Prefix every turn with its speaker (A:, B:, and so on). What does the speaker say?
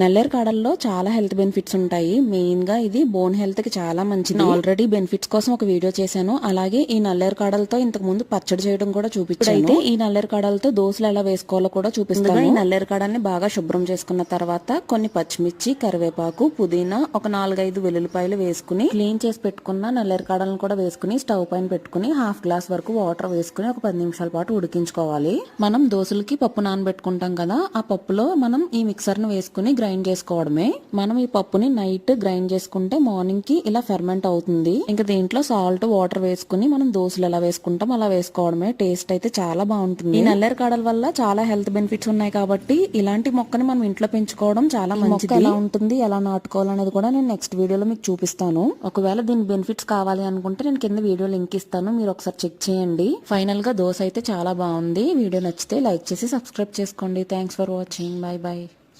A: నల్లేరు కాడల్లో చాలా health benefits ఉంటాయి. మెయిన్గా ఇది బోన్ హెల్త్కి చాలా మంచిది. ఆల్రెడీ బెనిఫిట్స్ కోసం ఒక వీడియో చేశాను. అలాగే ఈ నల్లేరు కాడలతో ఇంతకు ముందు పచ్చడి చేయడం కూడా చూపించాను. అయితే ఈ నల్లేరు కాడలతో దోశలు ఎలా వేసుకోవాలో కూడా చూపిస్తాను. ఈ నల్లేరు కాడల్ని బాగా శుభ్రం చేసుకున్న తర్వాత కొన్ని పచ్చిమిర్చి కరివేపాకు పుదీనా ఒక నాలుగైదు వెల్లుల్లిపాయలు వేసుకుని క్లీన్ చేసి పెట్టుకున్న నల్లేరు కాడలను కూడా వేసుకుని స్టవ్ పైన పెట్టుకుని హాఫ్ గ్లాస్ వరకు వాటర్ వేసుకుని ఒక పది నిమిషాల పాటు ఉడికించుకోవాలి. మనం దోశలకి పప్పు నానబెట్టుకుంటాం కదా ఆ పప్పులో మనం ఈ మిక్సర్ను వేసుకుని గ్రైండ్ చేసుకోవడమే. మనం ఈ పప్పుని నైట్ గ్రైండ్ చేసుకుంటే మార్నింగ్కి ఇలా ఫెర్మెంట్ అవుతుంది. ఇంకా దీంట్లో సాల్ట్ వాటర్ వేసుకుని మనం దోశలు ఎలా వేసుకుంటాం అలా వేసుకోవడమే. టేస్ట్ అయితే చాలా బాగుంటుంది. ఈ నల్లేరు కాడల వల్ల చాలా హెల్త్ బెనిఫిట్స్ ఉన్నాయి కాబట్టి ఇలాంటి మొక్కని మనం ఇంట్లో పెంచుకోవడం చాలా మంచిది. ఎలా ఉంటుంది ఎలా నాటుకోవాలనేది కూడా నేను నెక్స్ట్ వీడియోలో మీకు చూపిస్తాను. ఒకవేళ దీని బెనిఫిట్స్ కావాలి అనుకుంటే నేను కింద వీడియో లింక్ ఇస్తాను. మీరు ఒకసారి చెక్ చేయండి. ఫైనల్గా దోశ అయితే చాలా బాగుంది. వీడియో నచ్చితే లైక్ చేసి సబ్స్క్రైబ్ చేసుకోండి. Thanks for watching bye bye